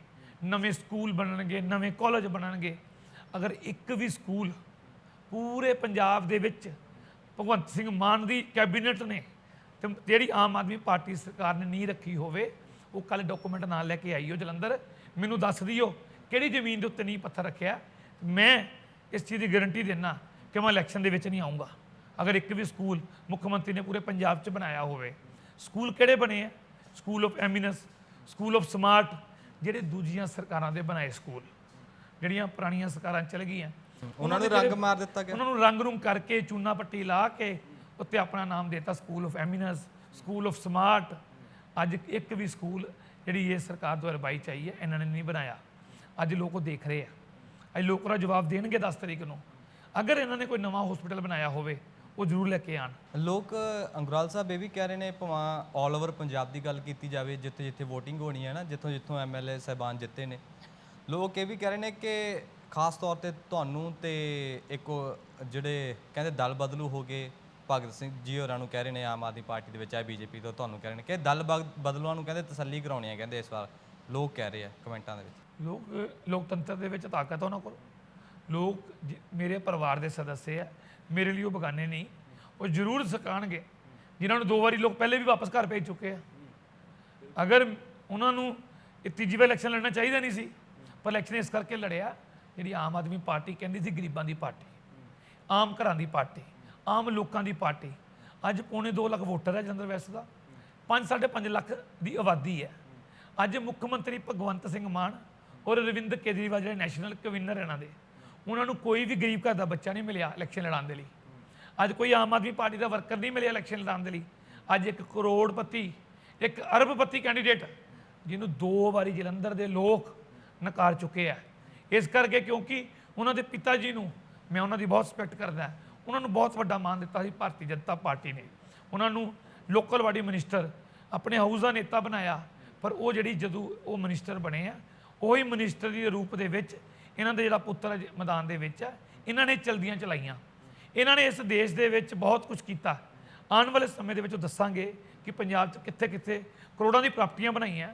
ਨਵੇਂ ਸਕੂਲ ਬਣਨਗੇ, ਨਵੇਂ ਕਾਲਜ ਬਣਨਗੇ, ਅਗਰ ਇੱਕ ਵੀ ਸਕੂਲ ਪੂਰੇ ਪੰਜਾਬ ਦੇ ਵਿੱਚ ਭਗਵੰਤ ਸਿੰਘ ਮਾਨ ਦੀ ਕੈਬਨਿਟ ਨੇ ਤੇ ਜਿਹੜੀ ਆਮ ਆਦਮੀ ਪਾਰਟੀ ਸਰਕਾਰ ਨੇ ਨਹੀਂ ਰੱਖੀ ਹੋਵੇ, ਉਹ ਕੱਲ ਡਾਕੂਮੈਂਟ ਨਾਲ ਲੈ ਕੇ ਆਈਓ ਜਲੰਧਰ। ਮੈਨੂੰ ਦੱਸ ਦਿਓ ਕਿਹੜੀ ਜ਼ਮੀਨ ਦੇ ਉੱਤੇ ਨਹੀਂ ਪੱਥਰ ਰੱਖਿਆ। ਮੈਂ ਇਸ ਚੀਜ਼ ਦੀ ਗਾਰੰਟੀ ਦਿੰਨਾ ਕਿ ਮੈਂ ਇਲੈਕਸ਼ਨ ਦੇ ਵਿੱਚ ਨਹੀਂ ਆਉਂਗਾ ਅਗਰ ਇੱਕ ਵੀ ਸਕੂਲ ਮੁੱਖ ਮੰਤਰੀ ਨੇ ਪੂਰੇ ਪੰਜਾਬ 'ਚ ਬਣਾਇਆ ਹੋਵੇ ਸਕੂਲ ਕਿਹੜੇ ਬਣੇ ਆ? School of eminence school of smart ਜਿਹੜੇ ਦੂਜੀਆਂ ਸਰਕਾਰਾਂ ਦੇ ਬਣਾਏ ਸਕੂਲ ਜਿਹੜੀਆਂ ਪੁਰਾਣੀਆਂ ਸਰਕਾਰਾਂ ਚੱਲ ਗਈਆਂ। ਉਹਨਾਂ ਨੂੰ ਰੰਗ ਮਾਰ ਦਿੱਤਾ ਗਿਆ। ਉਹਨਾਂ ਨੂੰ ਰੰਗ ਰੂਮ ਕਰਕੇ ਚੂਨਾ ਪੱਟੀ ਲਾ ਕੇ ਉੱਤੇ ਆਪਣਾ ਨਾਮ ਦੇਤਾ school of eminence school of smart ਅੱਜ ਇੱਕ ਵੀ ਸਕੂਲ ਜਿਹੜੀ ਇਹ ਸਰਕਾਰ ਦੁਆਰਾ ਬਾਈ ਚਾਹੀਏ ਇਹਨਾਂ ਨੇ ਨਹੀਂ ਬਣਾਇਆ। ਅੱਜ ਲੋਕ ਉਹ ਦੇਖ ਰਹੇ ਆ। ਅੱਜ ਲੋਕ ਉਹਦਾ ਜਵਾਬ ਦੇਣਗੇ 10 ਤਰੀਕ ਨੂੰ। ਅਗਰ ਇਹਨਾਂ ਨੇ ਕੋਈ ਨਵਾਂ ਹਸਪੀਟਲ ਬਣਾਇਆ ਹੋਵੇ ਉਹ ਜ਼ਰੂਰ ਲੈ ਕੇ ਆਣ ਲੋਕ ਅੰਗਰਾਲ ਸਾਹਿਬ ਇਹ ਵੀ ਕਹਿ ਰਹੇ ਨੇ ਭਾਵੇਂ 올 ਓਵਰ ਪੰਜਾਬ ਦੀ ਗੱਲ ਕੀਤੀ ਜਾਵੇ ਜਿੱਥੇ ਜਿੱਥੇ VOTING ਹੋਣੀ ਹੈ ਨਾ ਜਿੱਥੋਂ ਜਿੱਥੋਂ ਐਮਐਲਏ ਸਹਿਬਾਨ ਜਿੱਤੇ ਨੇ ਲੋਕ ਇਹ ਵੀ ਕਹਿ ਰਹੇ ਨੇ ਕਿ ਖਾਸ ਤੌਰ ਤੇ ਤੁਹਾਨੂੰ ਤੇ ਇੱਕ ਜਿਹੜੇ ਕਹਿੰਦੇ ਦਲ ਬਦਲੂ ਹੋ ਗਏ ਭਗਤ ਸਿੰਘ ਜੀ ਹੋਰਾਂ ਨੂੰ ਕਹਿ ਰਹੇ ਨੇ ਆਮ ਆਦਮੀ ਪਾਰਟੀ ਦੇ ਵਿੱਚ ਆ ਬੀਜੇਪੀ ਤੋਂ ਤੁਹਾਨੂੰ ਕਹਿ ਰਹੇ ਨੇ ਕਿ ਦਲ ਬਦਲੂਆਂ ਨੂੰ ਕਹਿੰਦੇ ਤਸੱਲੀ ਕਰਾਉਣੀ ਹੈ ਕਹਿੰਦੇ ਇਸ ਵਾਰ ਲੋਕ ਕਹਿ ਰਹੇ ਆ ਕਮੈਂਟਾਂ ਦੇ ਵਿੱਚ। ਲੋਕ ਲੋਕਤੰਤਰ ਦੇ ਵਿੱਚ ਤਾਕਤ ਉਹਨਾਂ ਕੋਲ। ਲੋਕ ਮੇਰੇ ਪਰਿਵਾਰ ਦੇ ਸਦੱਸਿਆ ਆ ਮੇਰੇ ਲਈ ਉਹ ਬਗਾਨੇ ਨਹੀਂ, ਉਹ ਜ਼ਰੂਰ ਸਕਾਣਗੇ ਜਿਨ੍ਹਾਂ ਨੂੰ ਦੋ ਵਾਰੀ ਲੋਕ ਪਹਿਲੇ ਵੀ ਵਾਪਸ ਘਰ ਭੇਜ ਚੁੱਕੇ ਆ। ਅਗਰ ਉਹਨਾਂ ਨੂੰ ਇਹ ਤੀਜੀ ਵਾਰ ਇਲੈਕਸ਼ਨ ਲੜਨਾ ਚਾਹੀਦਾ ਨਹੀਂ ਸੀ, ਪਰ ਇਲੈਕਸ਼ਨ ਇਸ ਕਰਕੇ ਲੜਿਆ, ਜਿਹੜੀ ਆਮ ਆਦਮੀ ਪਾਰਟੀ ਕਹਿੰਦੀ ਸੀ ਗਰੀਬਾਂ ਦੀ ਪਾਰਟੀ, ਆਮ ਘਰਾਂ ਦੀ ਪਾਰਟੀ, ਆਮ ਲੋਕਾਂ ਦੀ ਪਾਰਟੀ। ਅੱਜ ਪੌਣੇ 2 ਲੱਖ ਵੋਟਰ ਹੈ ਜਲੰਧਰ ਵੈਸਟ ਦਾ। 5 5 ਲੱਖ ਦੀ ਆਬਾਦੀ ਹੈ। ਅੱਜ ਮੁੱਖ ਮੰਤਰੀ ਭਗਵੰਤ ਸਿੰਘ ਮਾਨ ਔਰ ਰਵਿੰਦ ਕੇਜਰੀਵਾਲ ਜਿਹੜੇ ਨੈਸ਼ਨਲ ਕਨਵੀਨਰ ਇਹਨਾਂ ਦੇ। ਉਹਨਾਂ ਨੂੰ ਕੋਈ ਵੀ ਗਰੀਬ ਘਰ ਦਾ ਬੱਚਾ ਨਹੀਂ ਮਿਲਿਆ ਇਲੈਕਸ਼ਨ ਲੜਾਉਣ ਦੇ ਲਈ। ਅੱਜ ਕੋਈ ਆਮ ਆਦਮੀ ਪਾਰਟੀ ਦਾ ਵਰਕਰ ਨਹੀਂ ਮਿਲਿਆ ਇਲੈਕਸ਼ਨ ਲੜਾਉਣ ਦੇ ਲਈ। ਅੱਜ ਇੱਕ ਕਰੋੜਪਤੀ, ਇੱਕ ਅਰਬਪਤੀ ਕੈਂਡੀਡੇਟ ਜਿਹਨੂੰ ਦੋ ਵਾਰੀ ਜਲੰਧਰ ਦੇ ਲੋਕ ਨਕਾਰ ਚੁੱਕੇ ਆ। ਇਸ ਕਰਕੇ ਕਿਉਂਕਿ ਉਹਨਾਂ ਦੇ ਪਿਤਾ ਜੀ ਨੂੰ ਮੈਂ ਉਹਨਾਂ ਦੀ ਬਹੁਤ ਰਿਸਪੈਕਟ ਕਰਦਾ ਉਹਨਾਂ ਨੂੰ ਬਹੁਤ ਵੱਡਾ ਮਾਣ ਦਿੱਤਾ ਸੀ ਭਾਰਤੀ ਜਨਤਾ ਪਾਰਟੀ ਨੇ। ਉਹਨਾਂ ਨੂੰ ਲੋਕਲ ਬਾਡੀ ਮਿਨਿਸਟਰ ਆਪਣੇ ਹਾਊਸ ਦਾ ਨੇਤਾ ਬਣਾਇਆ, ਪਰ ਉਹ ਜਿਹੜੀ ਜਦੋਂ ਉਹ ਮਿਨਿਸਟਰ ਬਣੇ ਆ, ਉਹੀ ਮਿਨਿਸਟਰ ਦੇ ਰੂਪ ਦੇ ਵਿੱਚ ਇਹਨਾਂ ਦਾ ਜਿਹੜਾ ਪੁੱਤਰ ਮੈਦਾਨ ਦੇ ਵਿੱਚ ਹੈ, ਇਹਨਾਂ ਨੇ ਚਲਦੀਆਂ ਚਲਾਈਆਂ। ਇਹਨਾਂ ਨੇ ਇਸ ਦੇਸ਼ ਦੇ ਵਿੱਚ ਬਹੁਤ ਕੁਝ ਕੀਤਾ। ਆਉਣ ਵਾਲੇ ਸਮੇਂ ਦੇ ਵਿੱਚ ਉਹ ਦੱਸਾਂਗੇ ਕਿ ਪੰਜਾਬ 'ਚ ਕਿੱਥੇ ਕਿੱਥੇ ਕਰੋੜਾਂ ਦੀ ਪ੍ਰਾਪਤੀਆਂ ਬਣਾਈਆਂ,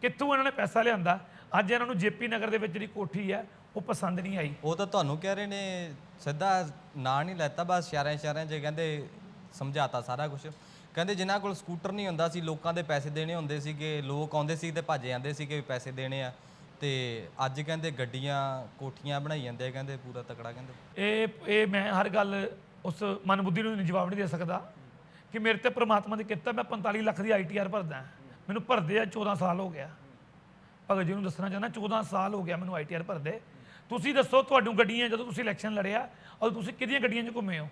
ਕਿੱਥੋਂ ਇਹਨਾਂ ਨੇ ਪੈਸਾ ਲਿਆਂਦਾ। ਅੱਜ ਇਹਨਾਂ ਨੂੰ ਜੇਪੀ ਨਗਰ ਦੇ ਵਿੱਚ ਜਿਹੜੀ ਕੋਠੀ ਹੈ, ਉਹ ਪਸੰਦ ਨਹੀਂ ਆਈ। ਉਹ ਤਾਂ ਤੁਹਾਨੂੰ ਕਹਿ ਰਹੇ ਨੇ, ਸਿੱਧਾ ਨਾਂ ਨਹੀਂ ਲੈਤਾ, ਬਸ ਇਸ਼ਾਰਿਆਂ ਇਸ਼ਾਰਿਆਂ 'ਚ ਕਹਿੰਦੇ ਸਮਝਾਤਾ ਸਾਰਾ ਕੁਝ ਕਹਿੰਦੇ ਜਿਨ੍ਹਾਂ ਕੋਲ ਸਕੂਟਰ ਨਹੀਂ ਹੁੰਦਾ ਸੀ, ਲੋਕਾਂ ਦੇ ਪੈਸੇ ਦੇਣੇ ਹੁੰਦੇ ਸੀਗੇ, ਲੋਕ ਆਉਂਦੇ ਸੀ ਤੇ ਭੱਜ ਜਾਂਦੇ ਸੀਗੇ ਵੀ ਪੈਸੇ ਦੇਣੇ ਆ। ਤੇ ਅੱਜ ਕਹਿੰਦੇ ਗੱਡੀਆਂ ਕੋਠੀਆਂ ਬਣਾਈ ਜਾਂਦੇ ਆ, ਕਹਿੰਦੇ ਪੂਰਾ ਤਕੜਾ ਕਹਿੰਦੇ। ਇਹ ਇਹ ਮੈਂ ਹਰ ਗੱਲ ਉਸ ਮਨਬੁੱਧੀ ਨੂੰ ਨਹੀਂ ਜਵਾਬ ਨਹੀਂ ਦੇ ਸਕਦਾ ਕਿ ਮੇਰੇ ਤੇ ਪ੍ਰਮਾਤਮਾ ਦੀ ਕਿਰਪਾ ਮੈਂ 45 ਲੱਖ ਦੀ ਆਈਟੀਆਰ ਭਰਦਾ ਮੈਨੂੰ ਭਰਦੇ ਆ 14 ਸਾਲ ਹੋ ਗਿਆ। ਭਗਤ ਜੀ ਨੂੰ ਦੱਸਣਾ ਚਾਹੁੰਦਾ 14 ਸਾਲ ਹੋ ਗਿਆ ਮੈਨੂੰ ਆਈਟੀਆਰ ਭਰਦੇ। ਤੁਸੀਂ ਦੱਸੋ ਤੁਹਾਨੂੰ ਗੱਡੀਆਂ, ਜਦੋਂ ਤੁਸੀਂ ਇਲੈਕਸ਼ਨ ਲੜਿਆ, ਉਦੋਂ ਤੁਸੀਂ ਕਿਹਦੀਆਂ ਗੱਡੀਆਂ 'ਚ ਘੁੰਮੇ ਹੋ?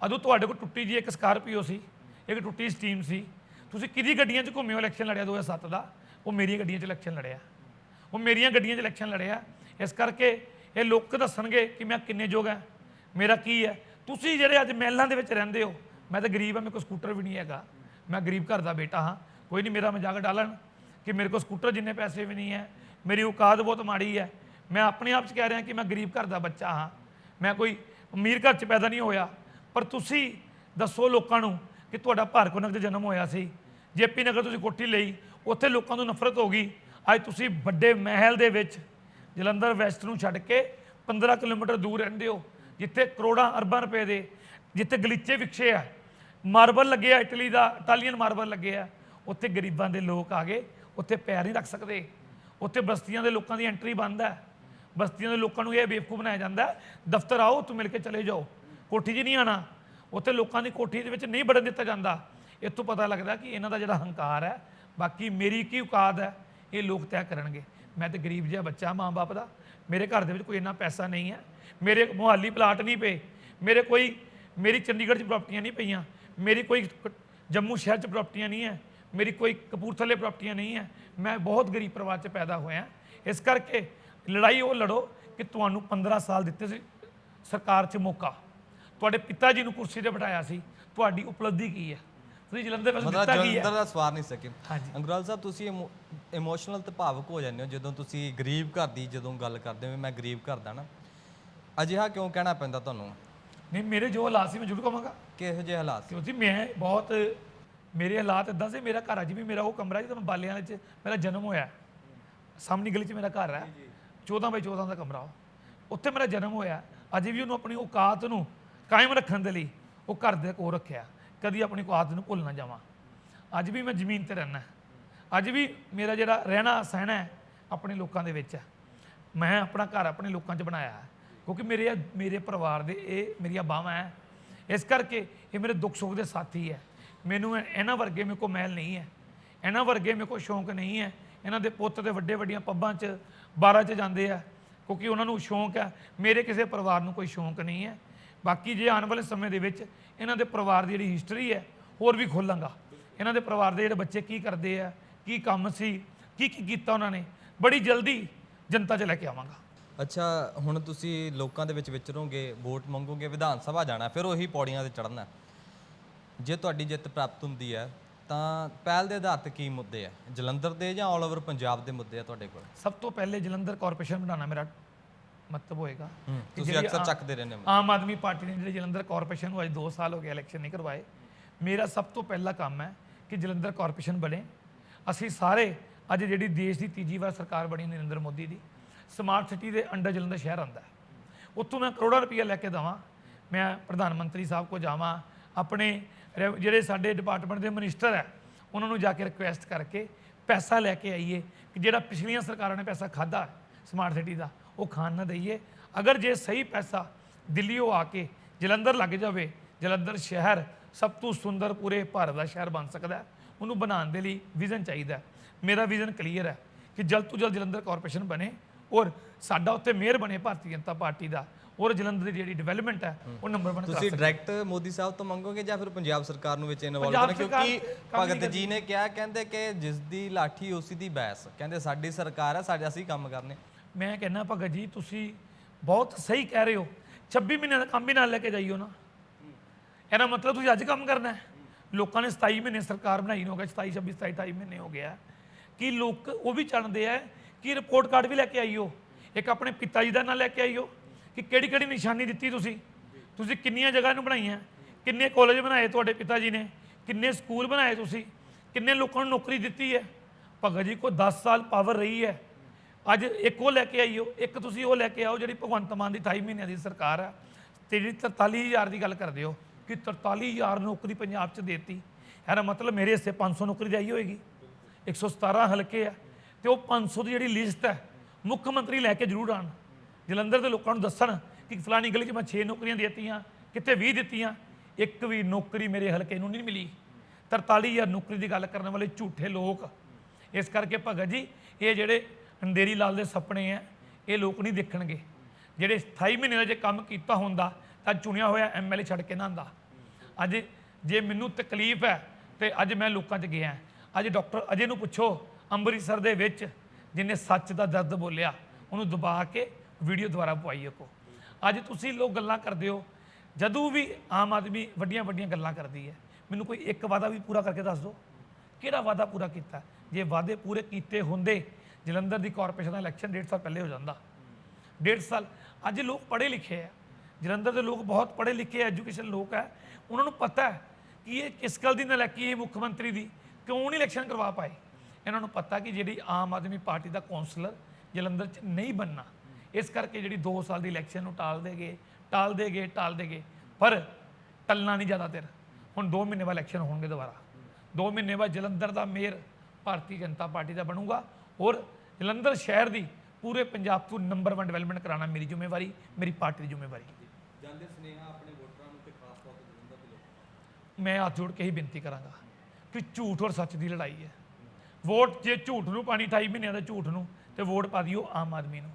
ਉਦੋਂ ਤੁਹਾਡੇ ਕੋਲ ਟੁੱਟੀ ਜੀ ਇੱਕ ਸਕਾਰਪੀਓ ਸੀ, ਇੱਕ ਟੁੱਟੀ ਸਟੀਮ ਸੀ। ਤੁਸੀਂ ਕਿਹਦੀ ਗੱਡੀਆਂ 'ਚ ਘੁੰਮੇ ਹੋ ਇਲੈਕਸ਼ਨ ਲੜਿਆ 2007 ਦਾ? ਉਹ ਮੇਰੀਆਂ ਗੱਡੀਆਂ 'ਚ ਇਲੈਕਸ਼ਨ ਲੜਿਆ। ਉਹ ਮੇਰੀਆਂ ਗੱਡੀਆਂ 'ਚ ਇਲੈਕਸ਼ਨ ਲੜਿਆ। ਇਸ ਕਰਕੇ ਇਹ ਲੋਕ ਦੱਸਣਗੇ ਕਿ ਮੈਂ ਕਿੰਨੇ ਯੋਗ ਹੈ। ਮੇਰਾ ਕੀ ਹੈ? ਤੁਸੀਂ ਜਿਹੜੇ ਅੱਜ ਮਹਿਲਾਂ ਦੇ ਵਿੱਚ ਰਹਿੰਦੇ ਹੋ, ਮੈਂ ਤਾਂ ਗਰੀਬ ਹਾਂ, ਮੇਰੇ ਕੋਲ ਸਕੂਟਰ ਵੀ ਨਹੀਂ ਹੈਗਾ। ਮੈਂ ਗਰੀਬ ਘਰ ਦਾ ਬੇਟਾ ਹਾਂ। ਕੋਈ ਨਹੀਂ, ਮੇਰਾ ਮਜ਼ਾਕ ਡਾਲਣ ਕਿ ਮੇਰੇ ਕੋਲ ਸਕੂਟਰ ਜਿੰਨੇ ਪੈਸੇ ਵੀ ਨਹੀਂ ਹੈ, ਮੇਰੀ ਔਕਾਤ ਬਹੁਤ ਮਾੜੀ ਹੈ। ਮੈਂ ਆਪਣੇ ਆਪ 'ਚ ਕਹਿ ਰਿਹਾ ਕਿ ਮੈਂ ਗਰੀਬ ਘਰ ਦਾ ਬੱਚਾ ਹਾਂ। ਮੈਂ ਕੋਈ ਅਮੀਰ ਘਰ 'ਚ ਪੈਦਾ ਨਹੀਂ ਹੋਇਆ। ਪਰ ਤੁਸੀਂ ਦੱਸੋ ਲੋਕਾਂ ਨੂੰ ਕਿ ਤੁਹਾਡਾ ਭਾਰਕੋਨਕ 'ਚ ਜਨਮ ਹੋਇਆ ਸੀ। ਜੇਪੀ ਨਗਰ ਤੁਸੀਂ ਕੋਠੀ ਲਈ, ਉੱਥੇ ਲੋਕਾਂ ਨੂੰ ਨਫ਼ਰਤ ਹੋ ਗਈ। ਅੱਜ ਤੁਸੀਂ ਵੱਡੇ ਮਹਿਲ ਦੇ ਵਿੱਚ ਜਲੰਧਰ ਵੈਸਟ ਨੂੰ ਛੱਡ ਕੇ 15 ਕਿਲੋਮੀਟਰ ਦੂਰ ਰਹਿੰਦੇ ਹੋ, ਜਿੱਥੇ ਕਰੋੜਾਂ ਅਰਬਾਂ ਰੁਪਏ ਦੇ, ਜਿੱਥੇ ਗਲੀਚੇ ਵਿਕਸੇ ਆ। ਮਾਰਬਲ ਲੱਗੇ ਆ, ਇਟਲੀ ਦਾ, ਇਟਾਲੀਅਨ ਮਾਰਬਲ ਲੱਗੇ ਆ। ਉੱਥੇ ਗਰੀਬਾਂ ਦੇ ਲੋਕ ਆ ਗਏ, ਉੱਥੇ ਪੈਰ ਨਹੀਂ ਰੱਖ ਸਕਦੇ। ਉੱਥੇ ਬਸਤੀਆਂ ਦੇ ਲੋਕਾਂ ਦੀ ਐਂਟਰੀ ਬੰਦ ਹੈ ਬਸਤੀਆਂ ਦੇ ਲੋਕਾਂ ਨੂੰ ਇਹ ਬੇਵਕੂਫ ਬਣਾਇਆ ਜਾਂਦਾ, ਦਫ਼ਤਰ ਆਓ ਤੂੰ ਮਿਲ ਕੇ ਚਲੇ ਜਾਓ। ਕੋਠੀ 'ਚ ਨਹੀਂ ਆਣਾ ਉੱਥੇ ਲੋਕਾਂ ਦੀ ਕੋਠੀ ਦੇ ਵਿੱਚ ਨਹੀਂ ਵੜਨ ਦਿੱਤਾ ਜਾਂਦਾ। ਇੱਥੋਂ ਪਤਾ ਲੱਗਦਾ ਕਿ ਇਹਨਾਂ ਦਾ ਜਿਹੜਾ ਹੰਕਾਰ ਹੈ, ਬਾਕੀ ਮੇਰੀ ਕੀ ਔਕਾਤ ਹੈ ਇਹ ਲੋਕ ਤੈਅ ਕਰਨਗੇ। ਮੈਂ ਤੇ ਗਰੀਬ ਜਿਹਾ ਬੱਚਾ ਮਾਂ-ਬਾਪ ਦਾ। ਮੇਰੇ ਘਰ ਦੇ ਵਿੱਚ ਕੋਈ ਇੰਨਾ ਪੈਸਾ ਨਹੀਂ ਹੈ। ਮੇਰੇ ਮੁਹਾਲੀ ਪਲਾਟ ਨਹੀਂ ਪਏ। ਮੇਰੇ ਕੋਈ, ਮੇਰੀ ਚੰਡੀਗੜ੍ਹ 'ਚ ਪ੍ਰਾਪਰਟੀਆਂ ਨਹੀਂ ਪਈਆਂ। ਮੇਰੀ ਕੋਈ ਜੰਮੂ ਸ਼ਹਿਰ 'ਚ ਪ੍ਰਾਪਰਟੀਆਂ ਨਹੀਂ ਹੈ। ਮੇਰੀ ਕੋਈ ਕਪੂਰਥਲੇ ਪ੍ਰਾਪਰਟੀਆਂ ਨਹੀਂ ਹੈ। ਮੈਂ ਬਹੁਤ ਗਰੀਬ ਪਰਿਵਾਰ 'ਚ ਪੈਦਾ ਹੋਇਆ ਇਸ ਕਰਕੇ ਲੜਾਈ ਉਹ ਲੜੋ ਕਿ ਤੁਹਾਨੂੰ 15 ਸਾਲ ਦਿੱਤੇ ਸੀ ਸਰਕਾਰ 'ਚ ਮੌਕਾ। ਤੁਹਾਡੇ ਪਿਤਾ ਜੀ ਨੂੰ ਕੁਰਸੀ ਤੇ ਬਿਠਾਇਆ ਸੀ। ਤੁਹਾਡੀ ਉਪਲਬਧੀ ਕੀ ਹੈ? ਤੁਸੀਂ ਜਲੰਧਰ ਮਤਲਬ ਦਿੱਤਾ ਕੀ ਹੈ ਜਲੰਧਰ ਦਾ ਸਵਾਰ ਨਹੀਂ ਸਕੇ। ਹਾਂਜੀ। ਅੰਗਰਵਾਲ ਸਾਹਿਬ ਤੁਸੀਂ ਇਮੋਸ਼ਨਲ ਤੇ ਭਾਵੁਕ ਹੋ ਜਾਂਦੇ ਹੋ ਜਦੋਂ ਤੁਸੀਂ ਗਰੀਬ ਘਰ ਦੀ ਜਦੋਂ ਗੱਲ ਕਰਦੇ ਹੋ ਮੈਂ ਗਰੀਬ ਘਰ ਦਾ ਨਾ। ਅਜਿਹਾ ਕਿਉਂ ਕਹਿਣਾ ਪੈਂਦਾ ਤੁਹਾਨੂੰ? ਨਹੀਂ ਮੇਰੇ ਜੋ ਹਾਲਾਤ ਸੀ ਮੈਂ ਜ਼ਰੂਰ ਕਹਾਂਗਾ। ਕਿਹੋ ਜਿਹੇ ਹਾਲਾਤ ਸੀ? ਕਿਉਂਕਿ ਮੈਂ ਬਹੁਤ ਮੇਰੇ ਹਾਲਾਤ ਇਦਾਂ ਸੀ ਮੇਰਾ ਘਰ ਅੱਜ ਵੀ ਮੇਰਾ ਉਹ ਕਮਰਾ ਜਿੱਥੇ ਮੈਂ ਬਾਲਿਆਂ ਵਿੱਚ ਮੇਰਾ ਜਨਮ ਹੋਇਆ। ਸਾਹਮਣੀ ਗਲੀ 'ਚ ਮੇਰਾ ਘਰ ਹੈ। 14 ਬਾਈ 14 ਦਾ ਕਮਰਾ ਉਹ। ਉੱਥੇ ਮੇਰਾ ਜਨਮ ਹੋਇਆ। ਅੱਜ ਵੀ ਉਹਨੂੰ ਆਪਣੀ ਔਕਾਤ ਨੂੰ ਕਾਇਮ ਰੱਖਣ ਦੇ ਲਈ ਉਹ ਘਰ ਦੇ ਕੋਲ ਰੱਖਿਆ। ਕਦੀ ਆਪਣੀ ਔਕਾਤ ਨੂੰ ਭੁੱਲ ਨਾ ਜਾਵਾਂ। ਅੱਜ ਵੀ ਮੈਂ ਜ਼ਮੀਨ ਤੇ ਰਹਿਣਾ ਅੱਜ ਵੀ ਮੇਰਾ ਜਿਹੜਾ ਰਹਿਣਾ ਸਹਿਣਾ ਆਪਣੇ ਲੋਕਾਂ ਦੇ ਵਿੱਚ ਹੈ। ਮੈਂ ਆਪਣਾ ਘਰ ਆਪਣੇ ਲੋਕਾਂ 'ਚ ਬਣਾਇਆ ਹੈ, ਕਿਉਂਕਿ ਮੇਰੇ ਮੇਰੇ ਪਰਿਵਾਰ ਦੇ ਇਹ ਮੇਰੀਆਂ ਬਾਹਾਂ ਹੈ। ਇਸ ਕਰਕੇ ਇਹ ਮੇਰੇ ਦੁੱਖ ਸੁੱਖ ਦੇ ਸਾਥੀ ਹੈ। ਮੈਨੂੰ ਇਹਨਾਂ ਵਰਗੇ ਮੇਰੇ ਕੋਲ ਮਹਿਲ ਨਹੀਂ ਹੈ। ਇਹਨਾਂ ਵਰਗੇ ਮੇਰੇ ਕੋਲ ਸ਼ੌਂਕ ਨਹੀਂ ਹੈ। ਇਹਨਾਂ ਦੇ ਪੁੱਤ ਤੇ ਵੱਡੇ ਵੱਡੀਆਂ ਪੱਬਾਂ 'ਚ, ਬਾਰਾਂ 'ਚ ਜਾਂਦੇ ਆ, ਕਿਉਂਕਿ ਉਹਨਾਂ ਨੂੰ ਸ਼ੌਂਕ ਹੈ। ਮੇਰੇ ਕਿਸੇ ਪਰਿਵਾਰ ਨੂੰ ਕੋਈ ਸ਼ੌਂਕ ਨਹੀਂ ਹੈ। ਬਾਕੀ ਜੇ ਆਉਣ ਵਾਲੇ ਸਮੇਂ ਦੇ ਵਿੱਚ ਇਹਨਾਂ ਦੇ ਪਰਿਵਾਰ ਦੀ ਜਿਹੜੀ ਹਿਸਟਰੀ ਹੈ ਹੋਰ ਵੀ ਖੋਲਾਂਗਾ। ਇਹਨਾਂ ਦੇ ਪਰਿਵਾਰ ਦੇ ਜਿਹੜੇ ਬੱਚੇ ਕੀ ਕਰਦੇ ਆ ਕੀ ਕੰਮ ਸੀ ਕੀ ਕੀ ਕੀਤਾ ਉਹਨਾਂ ਨੇ ਬੜੀ ਜਲਦੀ ਜਨਤਾ 'ਚ ਲੈ ਕੇ ਆਵਾਂਗਾ। ਅੱਛਾ ਹੁਣ ਤੁਸੀਂ ਲੋਕਾਂ ਦੇ ਵਿੱਚ ਵਿਚਰੋਗੇ ਵੋਟ ਮੰਗੋਗੇ ਵਿਧਾਨ ਸਭਾ ਜਾਣਾ ਫਿਰ ਉਹੀ ਪੌੜੀਆਂ ਤੇ ਚੜ੍ਹਨਾ। ਜੇ ਤੁਹਾਡੀ ਜਿੱਤ ਪ੍ਰਾਪਤ ਹੁੰਦੀ ਹੈ ਤਾਂ ਪਹਿਲ ਦੇ ਆਧਾਰ ਤੇ ਕੀ ਮੁੱਦੇ ਆ? ਜਲੰਧਰ ਦੇ ਜਾਂ ਆਲ ਓਵਰ ਪੰਜਾਬ ਦੇ ਮੁੱਦੇ ਆ ਤੁਹਾਡੇ ਕੋਲ? ਸਭ ਤੋਂ ਪਹਿਲੇ ਜਲੰਧਰ ਕਾਰਪੋਰੇਸ਼ਨ ਬਣਾਉਣਾ ਮੇਰਾ ਮਤਲਬ ਹੋਏਗਾ। ਕਿ ਤੁਸੀਂ ਜਿਹੜੀ ਅਕਸਰ ਆ- ਚੱਕਦੇ ਰਹਿੰਦੇ ਹੋ। ਆਮ ਆਦਮੀ ਪਾਰਟੀ ਨੇ ਜਿਹੜੇ ਜਲੰਧਰ ਕਾਰਪੋਰੇਸ਼ਨ ਨੂੰ ਅੱਜ 2 ਸਾਲ ਹੋ ਗਏ ਇਲੈਕਸ਼ਨ ਨਹੀਂ ਕਰਵਾਏ। ਮੇਰਾ ਸਭ ਤੋਂ ਪਹਿਲਾ ਕੰਮ ਹੈ ਕਿ ਜਲੰਧਰ ਕਾਰਪੋਰੇਸ਼ਨ ਬਣੇ। ਅਸੀਂ ਸਾਰੇ ਅੱਜ ਜਿਹੜੀ ਦੇਸ਼ ਦੀ ਤੀਜੀ ਵਾਰ ਸਰਕਾਰ ਬਣੀ ਨਰਿੰਦਰ ਮੋਦੀ ਦੀ ਸਮਾਰਟ ਸਿਟੀ ਦੇ ਅੰਡਰ ਜਲੰਧਰ ਸ਼ਹਿਰ ਆਉਂਦਾ ਹੈ। ਉੱਥੋਂ ਮੈਂ ਕਰੋੜਾਂ ਰੁਪਈਆ ਲੈ ਕੇ ਦਵਾਂ। ਮੈਂ ਪ੍ਰਧਾਨ ਮੰਤਰੀ ਸਾਹਿਬ ਕੋ ਜਾਵਾਂ। ਆਪਣੇ ਰੈ- ਜਿਹੜੇ ਸਾਡੇ ਡਿਪਾਰਟਮੈਂਟ ਦੇ ਮਿਨਿਸਟਰ ਹੈ ਉਹਨਾਂ ਨੂੰ ਜਾ ਕੇ ਰਿਕੁਐਸਟ ਕਰਕੇ ਪੈਸਾ ਲੈ ਕੇ ਆਈਏ ਕਿ ਜਿਹੜਾ ਪਿਛਲੀਆਂ ਸਰਕਾਰਾਂ ਨੇ ਪੈਸਾ ਖਾਦਾ ਸਮਾਰਟ ਸਿਟੀ ਦਾ ਉਹ ਖਾਣ ਨਾ ਦਈਏ। ਅਗਰ ਜੇ ਸਹੀ ਪੈਸਾ ਦਿੱਲੀੋਂ ਆ ਕੇ ਜਲੰਧਰ ਲੱਗ ਜਾਵੇ ਜਲੰਧਰ ਸ਼ਹਿਰ ਸਭ ਤੋਂ ਸੁੰਦਰ ਪੂਰੇ ਭਾਰਤ ਦਾ ਸ਼ਹਿਰ ਬਣ ਸਕਦਾ ਉਹਨੂੰ ਬਣਾਉਣ ਦੇ ਲਈ ਵਿਜ਼ਨ ਚਾਹੀਦਾ। ਮੇਰਾ ਵਿਜ਼ਨ ਕਲੀਅਰ ਹੈ ਕਿ ਜਲਦ ਤੋਂ ਜਲਦ ਜਲੰਧਰ ਕਾਰਪੋਰੇਸ਼ਨ ਬਣੇ ਔਰ ਸਾਡਾ ਉੱਤੇ ਮੇਅਰ ਬਣੇ ਭਾਰਤੀ ਜਨਤਾ ਪਾਰਟੀ ਦਾ। ਔਰ ਜਲੰਧਰ ਦੀ ਜਿਹੜੀ ਡਿਵੈਲਪਮੈਂਟ ਹੈ ਉਹ ਨੰਬਰ 1 ਤੁਸੀਂ ਡਾਇਰੈਕਟ ਮੋਦੀ ਸਾਹਿਬ ਤੋਂ ਮੰਗੋਗੇ ਜਾਂ ਫਿਰ ਪੰਜਾਬ ਸਰਕਾਰ ਨੂੰ ਵਿੱਚ ਇਨਵੋਲਵ ਕਰਨਾ? ਕਿਉਂਕਿ ਭਗਤ ਜੀ ਨੇ ਕਿਹਾ ਕਹਿੰਦੇ ਕਿ ਜਿਸ ਦੀ ਲਾਠੀ ਉਸੇ ਦੀ ਬੈਸ ਕਹਿੰਦੇ ਸਾਡੀ ਸਰਕਾਰ ਹੈ ਸਾਡੇ ਅਸੀਂ ਕੰਮ ਕਰਨੇ। ਮੈਂ ਕਹਿੰਦਾ, ਭਗਤ ਜੀ, ਤੁਸੀਂ ਬਹੁਤ ਸਹੀ ਕਹਿ ਰਹੇ ਹੋ। 26 ਮਹੀਨਿਆਂ ਦਾ ਕੰਮ ਵੀ ਨਾਲ ਲੈ ਕੇ ਜਾਈਓ ਨਾ। ਇਹਦਾ ਮਤਲਬ ਤੁਸੀਂ ਅੱਜ ਕੰਮ ਕਰਨਾ ਹੈ। ਲੋਕਾਂ ਨੇ 27 ਮਹੀਨੇ ਸਰਕਾਰ ਬਣਾਈ ਨੂੰ ਹੋ ਗਿਆ 27 26 27 28 ਮਹੀਨੇ ਹੋ ਗਿਆ। ਕਿ ਲੋਕ ਉਹ ਵੀ ਜਾਣਦੇ ਆ ਕਿ ਰਿਪੋਰਟ ਕਾਰਡ ਵੀ ਲੈ ਕੇ ਆਈਓ। ਇੱਕ ਆਪਣੇ ਪਿਤਾ ਜੀ ਦਾ ਨਾਂ ਲੈ ਕੇ ਆਈਓ। ਕਿ ਕਿਹੜੀ ਕਿਹੜੀ ਨਿਸ਼ਾਨੀ ਦਿੱਤੀ ਤੁਸੀਂ? ਤੁਸੀਂ ਕਿੰਨੀਆਂ ਜਗ੍ਹਾ ਨੂੰ ਬਣਾਈਆਂ? ਕਿੰਨੇ ਕਾਲਜ ਬਣਾਏ ਤੁਹਾਡੇ ਪਿਤਾ ਜੀ ਨੇ? ਕਿੰਨੇ ਸਕੂਲ ਬਣਾਏ ਤੁਸੀਂ? ਕਿੰਨੇ ਲੋਕਾਂ ਨੂੰ ਨੌਕਰੀ ਦਿੱਤੀ ਹੈ? ਭਗਤ ਜੀ ਕੋ 10 ਸਾਲ ਪਾਵਰ ਰਹੀ ਹੈ। ਅੱਜ ਇੱਕ ਉਹ ਲੈ ਕੇ ਆਈਓ, ਇੱਕ ਤੁਸੀਂ ਉਹ ਲੈ ਕੇ ਆਓ ਜਿਹੜੀ ਭਗਵੰਤ ਮਾਨ ਦੀ 28 ਮਹੀਨਿਆਂ ਦੀ ਸਰਕਾਰ ਆ। ਤੇ ਜਿਹੜੀ 43000 ਦੀ ਗੱਲ ਕਰਦੇ ਹੋ ਕਿ 43000 ਨੌਕਰੀ ਪੰਜਾਬ 'ਚ ਦੇਤੀ। ਇਹਦਾ ਮਤਲਬ ਮੇਰੇ ਹਿੱਸੇ 500 ਨੌਕਰੀ ਦੀ ਆਈ ਹੋਏਗੀ। 117 ਹਲਕੇ ਆ। ਤੇ ਉਹ 500 ਦੀ ਜਿਹੜੀ ਲਿਸਟ ਹੈ, ਮੁੱਖ ਮੰਤਰੀ ਲੈ ਕੇ ਜ਼ਰੂਰ ਆਣ ਜਲੰਧਰ ਦੇ ਲੋਕਾਂ ਨੂੰ ਦੱਸਣ ਕਿ ਫਲਾਣੀ ਗਲੀ 'ਚ ਮੈਂ 6 ਨੌਕਰੀਆਂ ਦੇ ਦਿੱਤੀਆਂ, ਕਿਤੇ 20 ਦਿੱਤੀਆਂ, ਇੱਕ ਵੀ ਨੌਕਰੀ ਮੇਰੇ ਹਲਕੇ ਨੂੰ ਨਹੀਂ ਮਿਲੀ। 43000 ਨੌਕਰੀ ਦੀ ਗੱਲ ਕਰਨ ਵਾਲੇ ਝੂਠੇ ਲੋਕ। ਇਸ ਕਰਕੇ ਭਗਤ ਜੀ, ਇਹ ਜਿਹੜੇ ਅੰਧੇਰੀ ਲਾਲ ਦੇ ਸੁਪਨੇ ਆ, ਇਹ ਲੋਕ ਨਹੀਂ ਦੇਖਣਗੇ। ਜਿਹੜੇ 28 ਮਹੀਨੇ ਦਾ ਜੇ ਕੰਮ ਕੀਤਾ ਹੁੰਦਾ, ਤਾਂ ਚੁਣਿਆ ਹੋਇਆ ਐਮਐਲਏ ਛੱਡ ਕੇ ਨਾ ਆਂਦਾ ਅੱਜ ਜੇ ਮੈਨੂੰ ਤਕਲੀਫ ਹੈ, ਤੇ ਅੱਜ ਮੈਂ ਲੋਕਾਂ 'ਚ ਗਿਆ। ਅੱਜ ਡਾਕਟਰ ਅਜੇ ਨੂੰ ਪੁੱਛੋ, ਅੰਮ੍ਰਿਤਸਰ ਦੇ ਵਿੱਚ ਜਿਨੇ ਸੱਚ ਦਾ ਦਰਦ ਬੋਲਿਆ, ਉਹਨੂੰ ਦਬਾ ਕੇ ਵੀਡੀਓ ਦੁਆਰਾ ਪਵਾਈ ਕੋ। ਅੱਜ ਤੁਸੀਂ ਲੋਕ ਗੱਲਾਂ ਕਰਦੇ ਹੋ, ਜਦੋਂ ਵੀ ਆਮ ਆਦਮੀ ਵੱਡੀਆਂ ਵੱਡੀਆਂ ਗੱਲਾਂ ਕਰਦੀ ਹੈ, ਮੈਨੂੰ ਕੋਈ ਇੱਕ ਵਾਅਦਾ ਵੀ ਪੂਰਾ ਕਰਕੇ ਦੱਸ ਦਿਓ ਕਿਹੜਾ ਵਾਅਦਾ ਪੂਰਾ ਕੀਤਾ? ਜੇ ਵਾਅਦੇ ਪੂਰੇ ਕੀਤੇ ਹੁੰਦੇ ਜਲੰਧਰ ਦੀ ਕਾਰਪੋਰੇਸ਼ਨ ਦਾ ਇਲੈਕਸ਼ਨ ਡੇਢ ਸਾਲ ਪਹਿਲੇ ਹੋ ਜਾਂਦਾ। ਡੇਢ ਸਾਲ, ਅੱਜ ਲੋਕ ਪੜ੍ਹੇ ਲਿਖੇ ਆ। ਜਲੰਧਰ ਦੇ ਲੋਕ ਬਹੁਤ ਪੜ੍ਹੇ ਲਿਖੇ ਐਜੂਕੇਸ਼ਨ ਲੋਕ ਹੈ ਉਹਨਾਂ ਨੂੰ ਪਤਾ ਹੈ ਕਿ ਇਹ ਕਿਸ ਗੱਲ ਦੀ ਨਲੈਕੀ ਹੈ ਮੁੱਖ ਮੰਤਰੀ ਦੀ ਕਿਉਂ ਨਹੀਂ ਇਲੈਕਸ਼ਨ ਕਰਵਾ ਪਾਏ? ਇਹਨਾਂ ਨੂੰ ਪਤਾ ਕਿ ਜਿਹੜੀ ਆਮ ਆਦਮੀ ਪਾਰਟੀ ਦਾ ਕੌਂਸਲਰ ਜਲੰਧਰ 'ਚ ਨਹੀਂ ਬੰਨਾ ਇਸ ਕਰਕੇ ਜਿਹੜੀ 2 ਸਾਲ ਦੀ ਇਲੈਕਸ਼ਨ ਨੂੰ ਟਾਲ ਦੇਗੇ ਟਾਲ ਦੇਗੇ ਟਾਲ ਦੇਗੇ ਪਰ ਟਲਣਾ ਨਹੀਂ ਜ਼ਿਆਦਾ ਦੇਰ। ਹੁਣ 2 ਮਹੀਨੇ ਬਾਅਦ ਇਲੈਕਸ਼ਨ ਹੋਣਗੇ ਦੁਬਾਰਾ। 2 ਮਹੀਨੇ ਬਾਅਦ ਜਲੰਧਰ ਦਾ ਮੇਅਰ ਭਾਰਤੀ ਜਨਤਾ ਪਾਰਟੀ ਦਾ ਬਣੂਗਾ ਔਰ ਜਲੰਧਰ ਸ਼ਹਿਰ ਦੀ ਪੂਰੇ ਪੰਜਾਬ ਤੋਂ ਨੰਬਰ 1 ਡਿਵੈਲਪਮੈਂਟ ਕਰਾਉਣਾ ਮੇਰੀ ਜ਼ਿੰਮੇਵਾਰੀ ਮੇਰੀ ਪਾਰਟੀ ਦੀ ਜ਼ਿੰਮੇਵਾਰੀ। ਜਾਂਦੇ ਸੁਨੇਹਾ ਆਪਣੇ ਵੋਟਰਾਂ ਨੂੰ ਤੇ ਖਾਸ ਤੌਰ ਤੇ ਜਲੰਧਰ ਦੇ ਲੋਕਾਂ ਮੈਂ ਹੱਥ ਜੋੜ ਕੇ ਹੀ ਬੇਨਤੀ ਕਰਾਂਗਾ ਕਿ ਝੂਠ ਔਰ ਸੱਚ ਦੀ ਲੜਾਈ ਹੈ। ਵੋਟ ਜੇ ਝੂਠ ਨੂੰ ਪਾਣੀ 28 ਮਹੀਨਿਆਂ ਦਾ ਝੂਠ ਨੂੰ ਤੇ ਵੋਟ ਪਾ ਦਿਓ ਆਮ ਆਦਮੀ ਨੂੰ।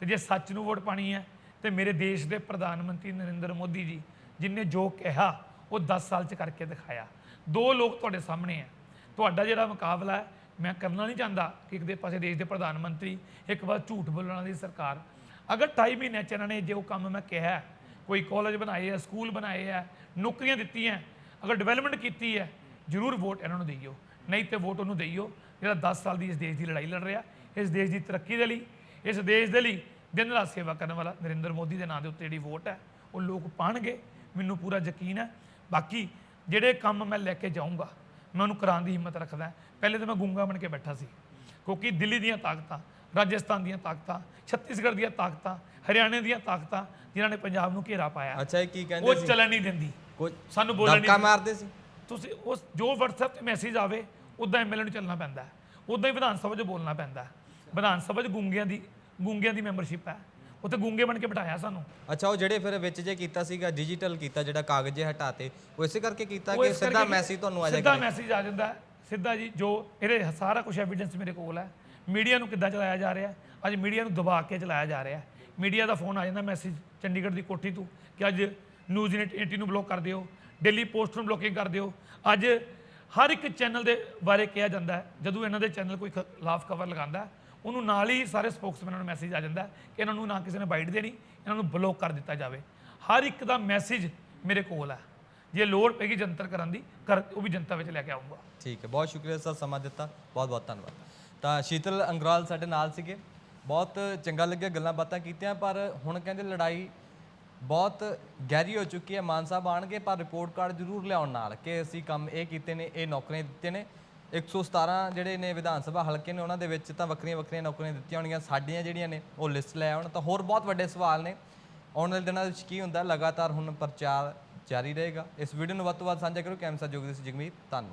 ਤੇ ਜੇ ਸੱਚ ਨੂੰ ਵੋਟ ਪਾਣੀ ਹੈ ਤੇ ਮੇਰੇ ਦੇਸ਼ ਦੇ ਪ੍ਰਧਾਨ ਮੰਤਰੀ ਨਰਿੰਦਰ ਮੋਦੀ ਜੀ ਜਿਨੇ ਜੋ ਕਿਹਾ ਉਹ 10 ਸਾਲ ਚ ਕਰਕੇ ਦਿਖਾਇਆ। ਦੋ ਲੋਕ ਤੁਹਾਡੇ ਸਾਹਮਣੇ ਹੈ। ਤੁਹਾਡਾ ਜਿਹੜਾ ਮੁਕਾਬਲਾ ਹੈ ਮੈਂ ਕਰਨਾ ਨਹੀਂ ਚਾਹੁੰਦਾ ਕਿ ਇੱਕ ਦੇ ਪਾਸੇ ਦੇਸ਼ ਦੇ ਪ੍ਰਧਾਨ ਮੰਤਰੀ, ਇੱਕ ਵਾਰ ਝੂਠ ਬੋਲਣ ਵਾਲੀ ਸਰਕਾਰ। ਅਗਰ 28 ਮਹੀਨਿਆਂ ਚ ਇਹਨਾਂ ਨੇ ਜੋ ਕੰਮ ਮੈਂ ਕਿਹਾ ਕੋਈ ਕਾਲਜ ਬਣਾਏ ਆ ਸਕੂਲ ਬਣਾਏ ਆ ਨੌਕਰੀਆਂ ਦਿੱਤੀਆਂ ਅਗਰ ਡਿਵੈਲਪਮੈਂਟ ਕੀਤੀ ਹੈ, ਜ਼ਰੂਰ ਵੋਟ ਇਹਨਾਂ ਨੂੰ ਦਿਓ ਨਹੀਂ ਤੇ ਵੋਟ ਉਹਨੂੰ ਦਿਓ ਜਿਹੜਾ 10 ਸਾਲ ਦੀ ਇਸ ਦੇਸ਼ ਦੀ ਲੜਾਈ ਲੜ ਰਿਹਾ, ਇਸ ਦੇਸ਼ ਦੀ ਤਰੱਕੀ ਦੇ ਲਈ, ਇਸ ਦੇਸ਼ ਦੇ ਲਈ ਦਿਨ ਰਾਤ ਸੇਵਾ ਕਰਨ ਵਾਲਾ ਨਰਿੰਦਰ ਮੋਦੀ ਦੇ ਨਾਂ ਦੇ ਉੱਤੇ ਜਿਹੜੀ ਵੋਟ ਹੈ, ਉਹ ਲੋਕ ਪਾਣਗੇ, ਮੈਨੂੰ ਪੂਰਾ ਯਕੀਨ ਹੈ। ਬਾਕੀ ਜਿਹੜੇ ਕੰਮ ਮੈਂ ਲੈ ਕੇ ਜਾਊਂਗਾ ਮੈਂ ਉਹਨੂੰ ਕਰਾਉਣ ਦੀ ਹਿੰਮਤ ਰੱਖਦਾ ਪਹਿਲੇ ਤਾਂ ਮੈਂ ਗੂੰਗਾ ਬਣ ਕੇ ਬੈਠਾ ਸੀ। ਕਿਉਂਕਿ ਦਿੱਲੀ ਦੀਆਂ ਤਾਕਤਾਂ ਰਾਜਸਥਾਨ ਦੀਆਂ ਤਾਕਤਾਂ ਛੱਤੀਸਗੜ੍ਹ ਦੀਆਂ ਤਾਕਤਾਂ ਹਰਿਆਣੇ ਦੀਆਂ ਤਾਕਤਾਂ ਜਿਨ੍ਹਾਂ ਨੇ ਪੰਜਾਬ ਨੂੰ ਘੇਰਾ ਪਾਇਆ। ਅੱਛਾ ਇਹ ਕੀ ਉਹ ਕਹਿੰਦੇ ਸੀ? ਚੱਲਣ ਨਹੀਂ ਦਿੰਦੀ। ਕੁਝ ਸਾਨੂੰ ਬੋਲਣ ਨਹੀਂ ਮਾਰਦੇ ਸੀ? ਤੁਸੀਂ ਉਸ ਜੋ WhatsApp ਤੇ ਮੈਸੇਜ ਆਵੇ ਉਦਾਂ ਐਮਐਲਏ ਨੂੰ ਚੱਲਣਾ ਪੈਂਦਾ ਹੈ। ਉਦਾਂ ਹੀ ਵਿਧਾਨ ਸਭਾ 'ਚ ਬੋਲਣਾ ਪੈਂਦਾ ਹੈ। ਵਿਧਾਨ ਸਭਾ 'ਚ ਗੂੰਗਿਆਂ ਦੀ ਗੂੰਗਿਆਂ ਦੀ ਮੈਂਬਰਸ਼ਿਪ ਹੈ। ਉੱਥੇ ਗੂੰਗੇ ਬਣ ਕੇ ਬਿਠਾਇਆ ਸਾਨੂੰ। ਅੱਛਾ ਉਹ ਜਿਹੜੇ ਫਿਰ ਵਿੱਚ ਜੇ ਕੀਤਾ ਸੀਗਾ ਡਿਜੀਟਲ ਕੀਤਾ ਜਿਹੜਾ ਕਾਗਜ਼ ਜੇ ਹਟਾਤੇ ਉਹ ਇਸੇ ਕਰਕੇ ਕੀਤਾ ਉਹ ਕਿ ਇਸ ਸਿੱਧਾ ਕਰਕੇ ਮੈਸੇਜ ਤੁਹਾਨੂੰ ਆ ਸਿੱਧਾ ਜਾਏਗਾ ਮੈਸੇਜ ਆ ਜਾਂਦਾ ਹੈ, ਸਿੱਧਾ ਜੀ ਜੋ ਇਹਦੇ ਸਾਰਾ ਕੁਝ ਐਵੀਡੈਂਸ ਮੇਰੇ ਕੋਲ ਹੈ। ਮੀਡੀਆ ਨੂੰ ਕਿੱਦਾਂ ਚਲਾਇਆ ਜਾ ਰਿਹਾ ਹੈ, ਅੱਜ ਮੀਡੀਆ ਨੂੰ ਦਬਾ ਕੇ ਚਲਾਇਆ ਜਾ ਰਿਹਾ ਮੀਡੀਆ ਦਾ ਫੋਨ ਆ ਜਾਂਦਾ ਮੈਸੇਜ ਚੰਡੀਗੜ੍ਹ ਦੀ ਕੋਠੀ ਤੋਂ ਕਿ ਅੱਜ ਨਿਊਜ਼ 80 ਨੂੰ ਬਲੌਕ ਕਰ ਦਿਓ ਦਿੱਲੀ ਪੋਸਟ ਨੂੰ ਬਲੌਕਿੰਗ ਕਰ ਦਿਓ। ਅੱਜ ਹਰ ਇੱਕ ਚੈਨਲ ਦੇ ਬਾਰੇ ਕਿਹਾ ਜਾਂਦਾ ਹੈ। ਜਦੋਂ ਇਹਨਾਂ ਦੇ ਚੈਨਲ ਕੋਈ ਖਿਲਾਫ ਖਬਰ ਲਗਾਉਂਦਾ ਹੈ, ਉਹਨੂੰ ਨਾਲ ਹੀ ਸਾਰੇ ਸਪੋਕਸਮੈਨਾਂ ਨੂੰ ਮੈਸੇਜ ਆ ਜਾਂਦਾ ਕਿ ਇਹਨਾਂ ਨੂੰ ਨਾ ਕਿਸੇ ਨੇ ਬਾਈਟ ਦੇਣੀ, ਇਹਨਾਂ ਨੂੰ ਬਲੌਕ ਕਰ ਦਿੱਤਾ ਜਾਵੇ। ਹਰ ਇੱਕ ਦਾ ਮੈਸੇਜ ਮੇਰੇ ਕੋਲ ਹੈ। ਜੇ ਲੋੜ ਪੈਗੀ ਜੰਤਰ ਕਰਨ ਦੀ, ਕਰ, ਉਹ ਵੀ ਜਨਤਾ ਵਿੱਚ ਲੈ ਕੇ ਆਉਂਗਾ ਠੀਕ ਹੈ, ਬਹੁਤ ਸ਼ੁਕਰੀਆ ਸਰ, ਸਮਾਂ ਦਿੱਤਾ। ਬਹੁਤ ਬਹੁਤ ਧੰਨਵਾਦ। ਤਾਂ ਸ਼ੀਤਲ ਅੰਗਰਾਲ ਸਾਡੇ ਨਾਲ ਸੀਗੇ। ਬਹੁਤ ਚੰਗਾ ਲੱਗਿਆ ਗੱਲਾਂ ਬਾਤਾਂ ਕੀਤੀਆਂ, ਪਰ ਹੁਣ ਕਹਿੰਦੇ ਲੜਾਈ ਬਹੁਤ ਗਹਿਰੀ ਹੋ ਚੁੱਕੀ ਹੈ। ਮਾਨ ਸਾਹਿਬ ਆਣਗੇ ਪਰ ਰਿਪੋਰਟ ਕਾਰਡ ਜ਼ਰੂਰ ਲਿਆਉਣ ਨਾਲ ਕਿ ਅਸੀਂ ਕੰਮ ਇਹ ਕੀਤੇ ਨੇ, ਇਹ ਨੌਕਰੀਆਂ ਦਿੱਤੇ ਨੇ। 117 ਜਿਹੜੇ ਨੇ ਵਿਧਾਨ ਸਭਾ ਹਲਕੇ ਨੇ ਉਹਨਾਂ ਦੇ ਵਿੱਚ ਤਾਂ ਵੱਖਰੀਆਂ ਵੱਖਰੀਆਂ ਨੌਕਰੀਆਂ ਦਿੱਤੀਆਂ ਹੋਣਗੀਆਂ। ਸਾਡੀਆਂ ਜਿਹੜੀਆਂ ਨੇ ਉਹ ਲਿਸਟ ਲੈ ਆਉਣ। ਤਾਂ ਹੋਰ ਬਹੁਤ ਵੱਡੇ ਸਵਾਲ ਨੇ। ਆਉਣ ਵਾਲੇ ਦਿਨਾਂ ਵਿੱਚ ਕੀ ਹੁੰਦਾ? ਲਗਾਤਾਰ ਹੁਣ ਪ੍ਰਚਾਰ ਜਾਰੀ ਰਹੇਗਾ। ਇਸ ਵੀਡੀਓ ਨੂੰ ਵੱਧ ਤੋਂ ਵੱਧ ਸਾਂਝਾ ਕਰੋ। ਕੈਮਸਾ ਜੋਗਦੀ ਸੀ ਜਗਮੀਤ। ਧੰਨਵਾਦ।